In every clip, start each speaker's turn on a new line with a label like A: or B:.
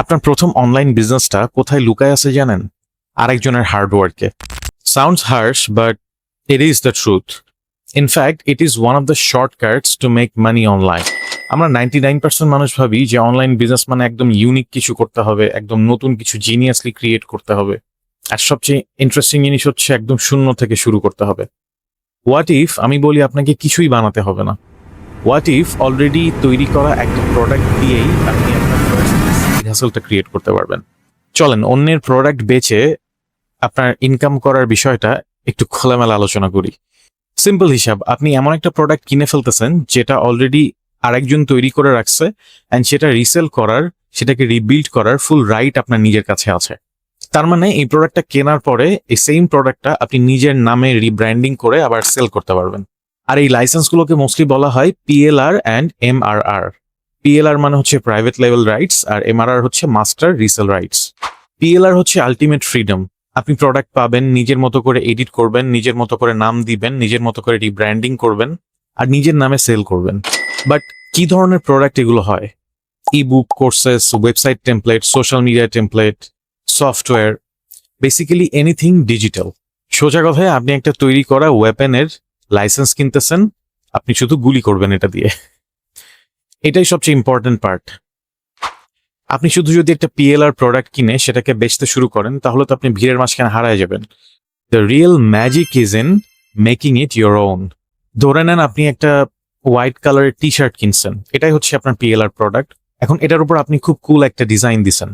A: আপনার প্রথম অনলাইন বিজনেসটা কোথায় লুকায় আছে জানেন? আরেকজনের হার্ডওয়ার্কে sounds harsh but it is the truth in fact it is one of the shortcuts to make money online আমরা নাইনটি নাইন পার্সেন্ট মানুষ ভাবি যে অনলাইন বিজনেস মানে একদম ইউনিক কিছু করতে হবে, একদম নতুন কিছু জিনিয়াসলি ক্রিয়েট করতে হবে। আর সবচেয়ে ইন্টারেস্টিং জিনিস হচ্ছে একদম শূন্য থেকে শুরু করতে হবে। হোয়াট ইফ আমি বলি আপনাকে কিছুই বানাতে হবে না। হোয়াট ইফ অলরেডি তৈরি করা একটা প্রোডাক্ট দিয়েই আপনি হাসলটা ক্রিয়েট করতে পারবেন। চলেন, অন্যের প্রোডাক্ট বেচে আপনার ইনকাম করার বিষয়টা একটু খোলামেলা আলোচনা করি। সিম্পল হিসাব, আপনি এমন একটা প্রোডাক্ট কিনে ফেলতেছেন, যেটা অলরেডি আরেকজন তৈরি করে রাখছে অ্যান্ড সেটা রিসেল করার, সেটাকে রিবিল্ড করার ফুল রাইট আপনার নিজের কাছে আছে। তার মানে এই প্রোডাক্টটা কেনার পরে এই সেম প্রোডাক্টটা আপনি নিজের নামে রিব্র্যান্ডিং করে আবার সেল করতে পারবেন। আর এই লাইসেন্সগুলোকে মোস্টলি বলা হয় পিএলআর অ্যান্ড এমআরআর পিএলআর মানে হচ্ছে প্রাইভেট লেভেল রাইটস আর এমআরআর হচ্ছে মাস্টার রিসেল রাইটস পিএলআর হচ্ছে আলটিমেট ফ্রিডম আপনি প্রোডাক্ট পাবেন, নিজের মতো করে এডিট করবেন, নিজের মতো করে নাম দিবেন, নিজের মতো করে রিব্র্যান্ডিং করবেন আর নিজের নামে সেল করবেন। বাট কি ধরনের প্রোডাক্ট এগুলো হয়? Ebook courses website template social media template software basically anything digital সোজা কথায় আপনি একটা তৈরি করা ওয়েপেনের লাইসেন্স কিনতেছেন, আপনি শুধু গুলি করবেন এটা দিয়ে। এটাই সবচেয়ে ইম্পর্টেন্ট পার্ট আপনি শুধু যদি একটা পিএলআর প্রোডাক্ট কিনে সেটাকে বেচতে শুরু করেন, তাহলে তো আপনি ভিড়ের মাঝখানে হারায় যাবেন। The real magic is in making it your own ধরে নেন আপনি একটা হোয়াইট কালারের টি শার্ট কিনছেন, এটাই হচ্ছে আপনার পিএলআর প্রোডাক্ট এখন এটার উপর আপনি খুব কুল একটা ডিজাইন দিছেন।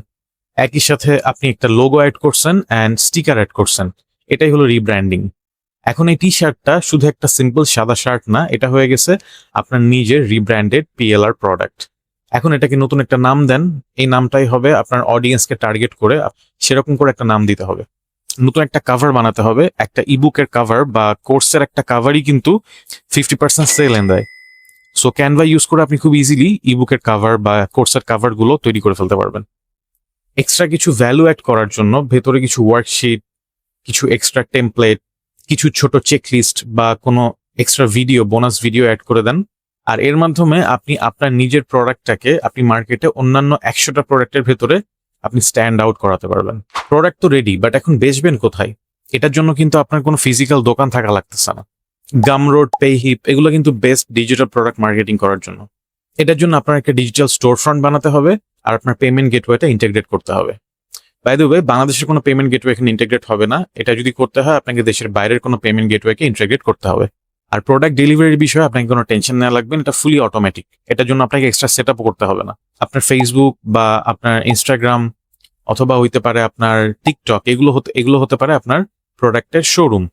A: একই সাথে আপনি একটা লোগো অ্যাড করছেন অ্যান্ড স্টিকার অ্যাড করছেন। এটাই হলো রিব্র্যান্ডিং এখন এই টি শার্টটা শুধু একটা সিম্পল সাদা শার্ট না, এটা হয়ে গেছে আপনার নিজের রিব্র্যান্ডেড পিএলআর প্রোডাক্ট এখন এটাকে নতুন একটা নাম দেন, এই নামটাই হবে আপনার অডিয়েন্সকে টার্গেট করে সেরকম করে একটা নাম দিতে হবে। নতুন একটা কাভার বানাতে হবে, একটা ইবুকের কাভার বা কোর্সের একটা কাভারই কিন্তু ফিফটি পার্সেন্ট সেল এন দেয়। সো ক্যানভা ইউজ করে আপনি খুব ইজিলি ইবুকের কাভার বা কোর্সের কাভারগুলো তৈরি করে ফেলতে পারবেন। এক্সট্রা কিছু ভ্যালু অ্যাড করার জন্য ভেতরে কিছু ওয়ার্কশিট কিছু এক্সট্রা টেমপ্লেট কিছু ছোট চেকলিস্ট বা কোনো extra video bonus video add করে দেন। আর এর মাধ্যমে আপনি আপনার নিজের প্রোডাক্টটাকে আপনি মার্কেটে অন্যান্য একশোটা প্রোডাক্টের ভেতরে আপনি স্ট্যান্ড আউট করাতে পারবেন। প্রোডাক্ট তো রেডি বাট এখন বেচবেন কোথায়? এটার জন্য কিন্তু আপনার কোনো ফিজিক্যাল দোকান থাকা লাগতেছে না। গাম রোড পে হিপ এগুলো কিন্তু বেস্ট ডিজিটাল প্রোডাক্ট মার্কেটিং করার জন্য। এটার জন্য আপনার একটা ডিজিটাল স্টোর ফ্রন্ট বানাতে হবে আর আপনার পেমেন্ট গেটওয়েটা ইন্টিগ্রেট করতে হবে। বাই দ্য ওয়ে বাংলাদেশের কোনো পেমেন্ট গেটওয়ে এখানে ইন্টিগ্রেট হবে না। এটা যদি করতে হয় আপনাকে দেশের বাইরের কোনো পেমেন্ট গেটওয়েকে ইন্টিগ্রেট করতে হবে। আর প্রোডাক্ট ডেলিভারির বিষয়ে আপনাকে কোনো টেনশন নেওয়া লাগবে না, এটা ফুলি অটোমেটিক এটার জন্য আপনাকে এক্সট্রা সেট করতে হবে না। আপনার ফেসবুক বা আপনার ইনস্টাগ্রাম অথবা হইতে পারে আপনার টিকটক এগুলো হতে এগুলো হতে পারে আপনার প্রোডাক্টের শোরুম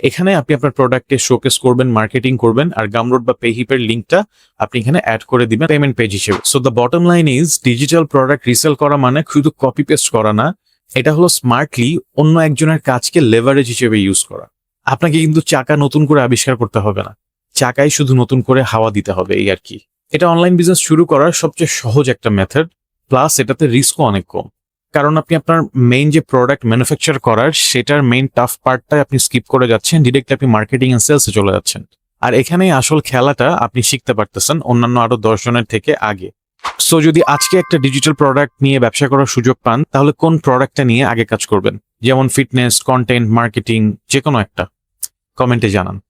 A: এখানে আপনি আপনার প্রোডাক্টকে শোকেস করবেন মার্কেটিং করবেন, আর গামরোড বা পেহিপের লিঙ্কটা আপনি এখানে অ্যাড করে দিবেন পেমেন্ট পেজ হিসেবে। So the bottom line is digital product resell করা মানে শুধু কপি পেস্ট করা না, এটা হলো স্মার্টলি অন্য একজনের কাজকে লেভারেজ হিসেবে ইউজ করা। আপনাকে কিন্তু চাকা নতুন করে আবিষ্কার করতে হবে না। চাকাই শুধু নতুন করে হাওয়া দিতে হবে, এই আর কি। এটা অনলাইন বিজনেস শুরু করার সবচেয়ে সহজ একটা মেথড প্লাস এটাতে রিস্কও অনেক কম। কারণ আপনি আপনার মেইন যে প্রোডাক্ট ম্যানুফ্যাকচার করার, সেটার মেইন টাফ পার্টটা আপনি স্কিপ করে যাচ্ছেন ডিরেক্টলি আপনি মার্কেটিং এন্ড সেলসে চলে যাচ্ছেন। আর এখানেই আসল খেলাটা আপনি শিখতে পারতেছেন অন্যান্য আরও দশজনের থেকে আগে। সো যদি আজকে একটা ডিজিটাল প্রোডাক্ট নিয়ে ব্যবসা করার সুযোগ পান, তাহলে কোন প্রোডাক্টটা নিয়ে আগে কাজ করবেন? যেমন ফিটনেস কন্টেন্ট মার্কেটিং যে কোনো একটা। কমেন্টে জানান।